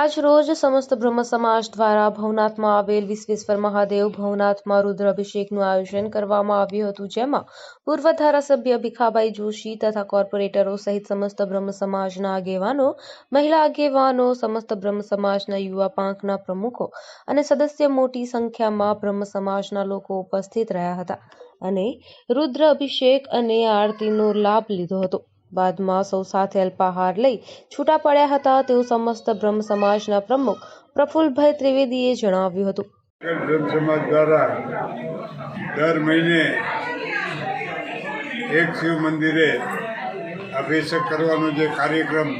આજ રોજ સમસ્ત બ્રહ્મ સમાજ દ્વારા ભવનાથમાં આવેલ વિશ્વેશ્વર મહાદેવ ભવનાથમાં રુદ્ર અભિષેકનું આયોજન કરવામાં આવ્યું હતું. જેમાં પૂર્વ ધારાસભ્ય ભીખાભાઈ જોશી તથા કોર્પોરેટરો સહિત સમસ્ત બ્રહ્મ સમાજના આગેવાનો, મહિલા આગેવાનો, સમસ્ત બ્રહ્મ સમાજના યુવા પાંખના પ્રમુખો અને સદસ્ય મોટી સંખ્યામાં બ્રહ્મ સમાજના લોકો ઉપસ્થિત રહ્યા હતા અને રુદ્ર અભિષેક અને આરતીનો લાભ લીધો હતો. બાદમાં સૌ સાથે અલ્પાહાર લઈ છૂટા પડ્યા હતા તેવું સમસ્ત બ્રહ્મ સમાજના પ્રમુખ પ્રફુલ્લભાઈ ત્રિવેદીએ જણાવ્યું હતું. બ્રહ્મ સમાજ દ્વારા દર મહિને એક શિવ મંદિરે અભિષેક કરવાનો જે કાર્યક્રમ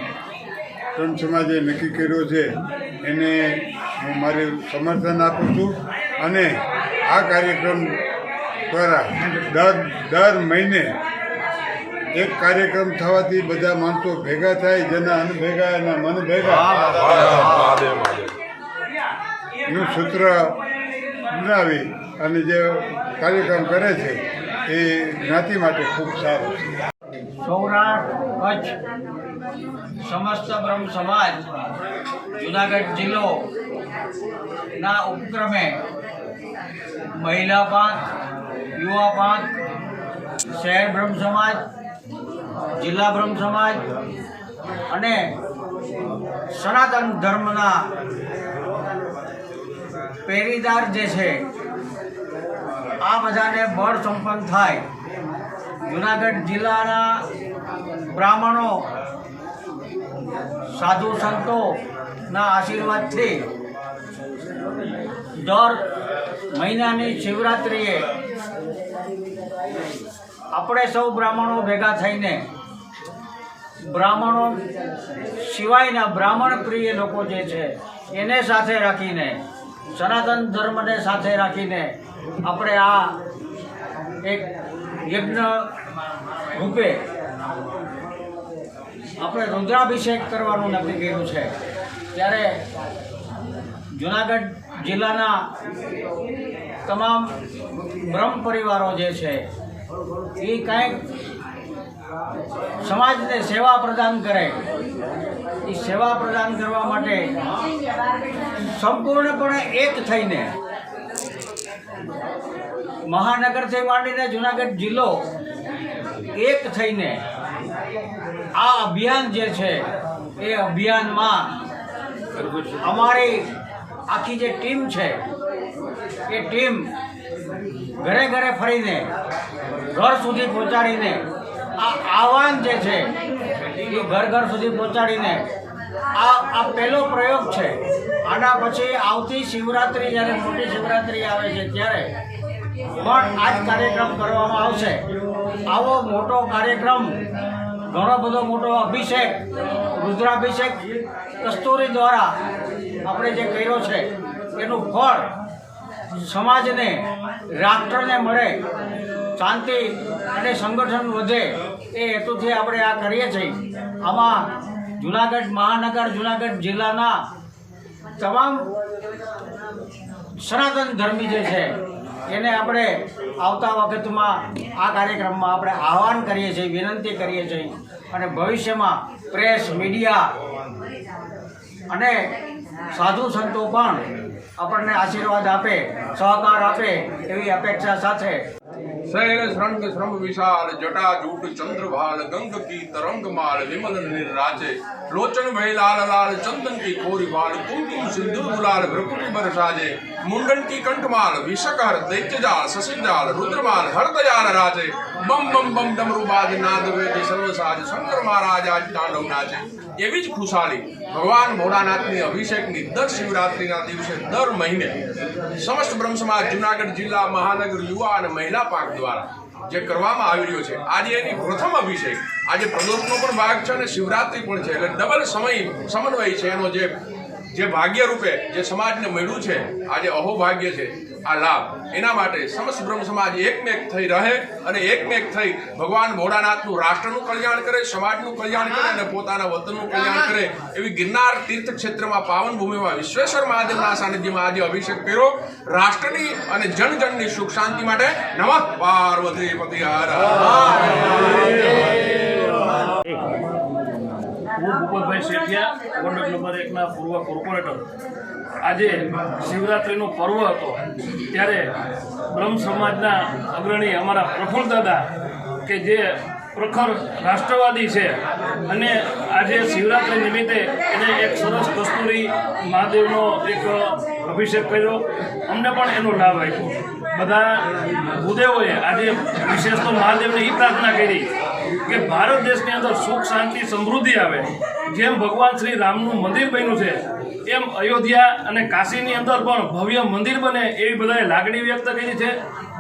બ્રહ્મ સમાજે નક્કી કર્યો છે, એને હું મારું સમર્થન આપું છું અને આ કાર્યક્રમ દ્વારા દર દર મહિને એક કાર્યક્રમ થવાથી બધા માણસો ભેગા થાય જેના અન ભેગા એના મન ભેગા. નું સૂત્ર બનાવી અને જે કાર્યક્રમ કરે છે એ જ્ઞાતિ માટે ખૂબ સારું છે. સૌરાષ્ટ્ર કચ્છ સમસ્ત બ્રહ્મ સમાજ જુનાગઢ જિલ્લો ના ઉપક્રમે મહિલા પાંખ યુવા પાંખ શહેર બ્રહ્મ સમાજ જિલ્લા બ્રહ્મ સમાજ અને સનાતન ધર્મના પેરીદાર જે છે, આ બધાને બળ સંપન્ન થાય. જુનાગઢ જિલ્લાના બ્રાહ્મણો, સાધુ સંતોના આશીર્વાદથી દર મહિનાની શિવરાત્રિએ આપણે સૌ બ્રાહ્મણો ભેગા થઈને બ્રાહ્મણો સિવાયના બ્રાહ્મણ પ્રિય લોકો જે છે, એને સાથે રાખીને, સનાતન ધર્મને સાથે રાખીને આપણે આ એક યજ્ઞ રૂપે આપણે રુદ્રાભિષેક કરવાનું નક્કી કર્યું છે. ત્યારે જુનાગઢ જિલ્લાના તમામ બ્રહ્મ પરિવારો જે છે એ કંઈક સમાજને સેવા પ્રદાન કરે. એ સેવા પ્રદાન કરવા માટે સંપૂર્ણપણે એક થઈને મહાનગરથી માંડીને જુનાગઢ જિલ્લો એક થઈને આ અભિયાન જે છે, એ અભિયાનમાં અમારી આખી જે ટીમ છે, એ ટીમ ઘરે ઘરે ફરીને, ઘર સુધી પહોંચાડીને, આ આહવાન જે છે, એ ઘર ઘર સુધી પહોંચાડીને, આ આ પહેલો પ્રયોગ છે. આના પછી આવતી શિવરાત્રિ, જ્યારે મોટી શિવરાત્રિ આવે છે ત્યારે પણ આ જ કાર્યક્રમ કરવામાં આવશે. આવો મોટો કાર્યક્રમ, ઘણો બધો મોટો અભિષેક, રુદ્રાભિષેક કસ્તુરી દ્વારા આપણે જે કર્યો છે, એનું ફળ સમાજને, રાષ્ટ્રને મળે, શાંતિ અને સંગઠન વધે એ હેતુથી આપણે આ કરીએ છીએ. આમાં જુનાગઢ, મહાનગર, જુનાગઢ જિલ્લાના તમામ સનાતન ધર્મી જે છે, એને આપણે આવતા વખતમાં આ કાર્યક્રમમાં આપણે આહવાન કરીએ છીએ, વિનંતી કરીએ છીએ. અને ભવિષ્યમાં પ્રેસ, મીડિયા અને સાધુ સંતો પણ આપણને આશીર્વાદ આપે, સહકાર આપે એવી અપેક્ષા સાથે. શૈલ શ્રંગ શ્રમ વિશાલ જટા જૂટ ચંદ્રભાલ, ગંગ કી તરંગ માલ વિમલ નિરાજે લોચન ભય લાલ લાલ, ચંદન કી ખોરી વાલ કુમકુમ સિંદૂર ગુલાલ, ભ્રકુટી બરસાજે मुंडन की कंठमाल विषकर दैत्य जाल शशि जाल रुद्रमाल हरदयाल राजे बम बम बम डमरू बाज नाद वेदी સર્વસાજ શંકર મહારાજ આજ તાંડવ નાચે એવી જ ખુશાલી ભગવાન ભોળાનાથની અભિષેકની દર શિવરાત્રિના દિવસે દર મહિને સમસ્ત બ્રહ્મ સમાજ જુનાગઢ જિલ્લા મહાનગર યુવા અને મહિલા પાંખ દ્વારા જે કરવામાં આવી રહ્યો છે આજે એની પ્રથમ અભિષેક આજે પ્રદોષનો પણ ભાગ છે અને શિવરાત્રિ પણ છે એટલે ડબલ સમય સમન્વય છે એનો જે જે ભાગ્ય રૂપે જે સમાજને મળ્યું છે, આજે અહોભાગ્ય છે, આ લાભ. એના માટે સમસ્ત બ્રહ્મ સમાજ એકમેક થઈ રહે અને એકમેક થઈ ભગવાન ભોળાનાથનું રાષ્ટ્રનું કલ્યાણ કરે, સમાજનું કલ્યાણ કરે અને પોતાના વતનનું કલ્યાણ કરે એવી ગિરનાર તીર્થ ક્ષેત્રમાં પાવન ભૂમિમાં વિશ્વેશ્વર મહાદેવના સાનિધ્યમાં આજે અભિષેક કર્યો. રાષ્ટ્રની અને જનજનની સુખ શાંતિ માટે નમઃ પાર્વતી પતિ હર. ભૂપતભાઈ શેઠિયા, વોર્ડ નંબર એકના પૂર્વ કોર્પોરેટર. આજે શિવરાત્રિનો પર્વ હતો. ત્યારે બ્રહ્મ સમાજના અગ્રણી અમારા પ્રફુલ્લ દાદા કે જે પ્રખર રાષ્ટ્રવાદી છે અને આજે શિવરાત્રિ નિમિત્તે એને એક સરસ કસ્તુરી મહાદેવનો એક અભિષેક કર્યો. અમને પણ એનો લાભ આપ્યો. બધા ભૂદેવોએ આજે વિશેષ તો મહાદેવને એ પ્રાર્થના કરી કે ભારત દેશની અંદર સુખ, શાંતિ, સમૃદ્ધિ આવે. જેમ ભગવાન શ્રી રામનું મંદિર બન્યું છે એમ અયોધ્યા અને કાશીની અંદર પણ ભવ્ય મંદિર બને એવી બધાએ લાગણી વ્યક્ત કરી છે.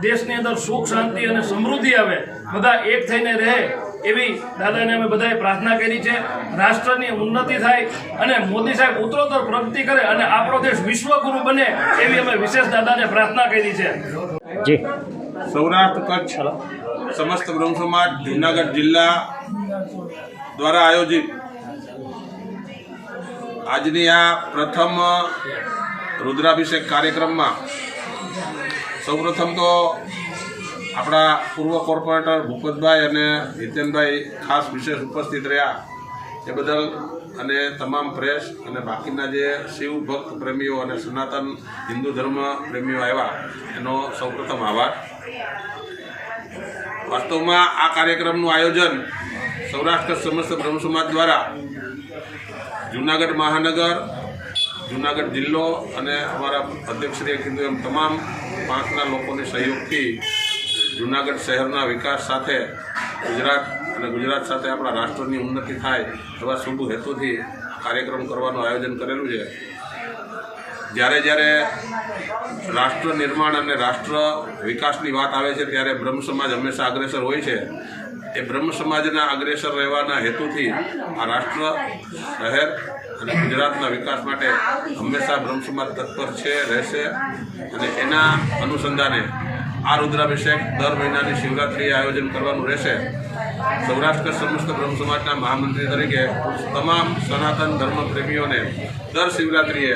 દેશની અંદર સુખ શાંતિ અને સમૃદ્ધિ આવે બધા એક થઈને રહે એવી દાદાને અમે બધાએ પ્રાર્થના કરી છે. રાષ્ટ્રની ઉન્નતિ થાય અને મોદી સાહેબ ઉત્તરોત્તર પ્રગતિ કરે અને આપણો દેશ વિશ્વગુરુ બને એવી અમે વિશેષ દાદાને પ્રાર્થના કરી છે. જી. સૌરાષ્ટ્ર કચ્છ સમસ્ત બ્રહ્મ સમાજ જુનાગઢ જિલ્લા દ્વારા આયોજિત આજની આ પ્રથમ રુદ્રાભિષેક કાર્યક્રમમાં સૌપ્રથમ તો આપણા પૂર્વ કોર્પોરેટર ભૂપતભાઈ અને હિતેનભાઈ ખાસ વિશેષ ઉપસ્થિત રહ્યા. એ બદલ અને તમામ પ્રેસ અને બાકીના જે શિવ ભક્ત પ્રેમીઓ અને સનાતન હિન્દુ ધર્મ પ્રેમીઓ આવ્યા, એનો સૌપ્રથમ આભાર. વાસ્તવમાં આ કાર્યક્રમનું આયોજન સૌરાષ્ટ્ર સમસ્ત બ્રહ્મ સમાજ દ્વારા જુનાગઢ મહાનગર, જુનાગઢ જિલ્લો અને અમારા અધ્યક્ષશ્રીએ કીધું એમ તમામ પાંચના લોકોની સહયોગથી જુનાગઢ શહેરના વિકાસ સાથે ગુજરાત અને ગુજરાત સાથે આપણા રાષ્ટ્રની ઉન્નતિ થાય એવા શુભ હેતુથી કાર્યક્રમ કરવાનું આયોજન કરેલું છે. જ્યારે જ્યારે રાષ્ટ્ર નિર્માણ અને રાષ્ટ્ર વિકાસની વાત આવે છે, ત્યારે બ્રહ્મ સમાજ હંમેશા અગ્રેસર હોય છે. એ બ્રહ્મ સમાજના અગ્રેસર રહેવાના હેતુથી આ રાષ્ટ્ર શહેર અને ગુજરાતના વિકાસ માટે હંમેશા બ્રહ્મ સમાજ તત્પર છે, રહેશે. અને એના અનુસંધાને આ રુદ્રાભિષેક દર મહિનાની શિવરાત્રિએ આયોજન કરવાનું રહેશે. સૌરાષ્ટ્ર સમસ્ત બ્રહ્મ સમાજના મહામંત્રી તરીકે તમામ સનાતન ધર્મ પ્રેમીઓને દર શિવરાત્રિએ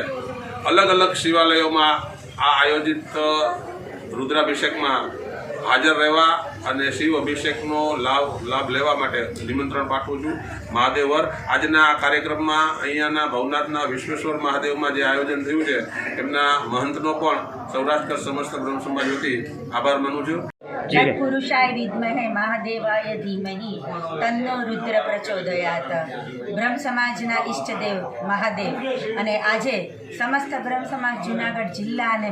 અલગ અલગ શિવાલયોમાં આ આયોજિત રુદ્રાભિષેકમાં હાજર રહેવા અને શિવ અભિષેકનો લાભ લાભ લેવા માટે નિમંત્રણ પાઠવું છું. મહાદેવર આજના આ કાર્યક્રમમાં અહીંયાના ભવનાથના વિશ્વેશ્વર મહાદેવમાં જે આયોજન થયું છે એમના મહંતનો પણ સૌરાષ્ટ્ર સમસ્ત બ્રહ્મ સમાજ વતી આભાર માનું છું. તત્પુરુષાય વિદ્મહે મહાદેવાય ધીમહિ તન્નો રુદ્ર પ્રચોદયાત. બ્રહ્મ સમાજના ઈષ્ટદેવ મહાદેવ. અને આજે સમસ્ત બ્રહ્મ સમાજ જુનાગઢ જિલ્લા અને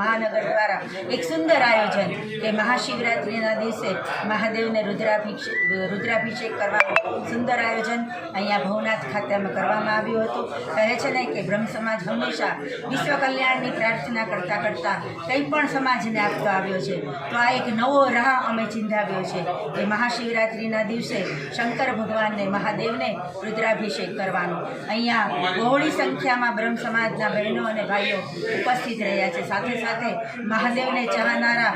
મહાનગર દ્વારા એક સુંદર આયોજન કે મહાશિવરાત્રિના દિવસે મહાદેવને રુદ્રાભિષેક રુદ્રાભિષેક કરવાનું સુંદર આયોજન અહીંયા ભવનાથ ખાતે કરવામાં આવ્યું હતું. કહે છે ને કે બ્રહ્મ સમાજ હંમેશા વિશ્વ કલ્યાણની પ્રાર્થના કરતાં કરતાં કંઈ પણ સમાજને આપતો આવ્યો છે, તો આ એક નવો રાહ અમે ચિંધાવ્યો છે કે મહાશિવરાત્રિના દિવસે શંકર ભગવાનને, મહાદેવને રુદ્રાભિષેક કરવાનો. અહીંયા બહોળી સંખ્યામાં બ્રહ્મ સમાજના બહેનો અને ભાઈઓ ઉપસ્થિત રહ્યા છે. સાથે સાથે મહાદેવને ચાહનારા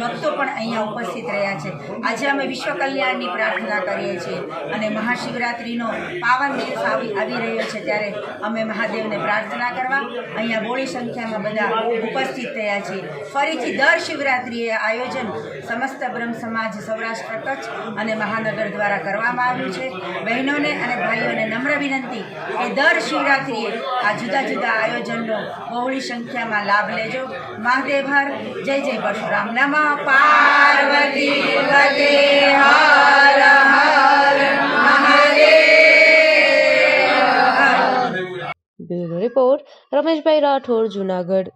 ભક્તો પણ અહીંયા ઉપસ્થિત રહ્યા છે. આજે અમે વિશ્વ કલ્યાણની પ્રાર્થના કરીએ છીએ અને મહાશિવરાત્રિનો પાવન દિવસ આવી આવી રહ્યો છે ત્યારે અમે મહાદેવને પ્રાર્થના કરવા અહીંયા બોળી સંખ્યામાં બધા ઉપસ્થિત થયા છીએ. ફરીથી દર શિવરાત્રિએ આયોજન સમસ્ત બ્રહ્મ સમાજ સૌરાષ્ટ્ર કચ્છ અને મહાનગર દ્વારા કરવામાં આવ્યું છે. બહેનોને અને ભાઈઓને નમ્ર વિનંતી કે દર શિવરાત્રિએ આ જુદા જુદા આયોજનનો બહોળી સંખ્યામાં લાભ લેજો. મહાદેવ હર, જય જય પરશુરામ. નમઃ પાર્વતી પતે હર રિપોર્ટ રમેશભાઈ રાઠોડ, જુનાગઢ.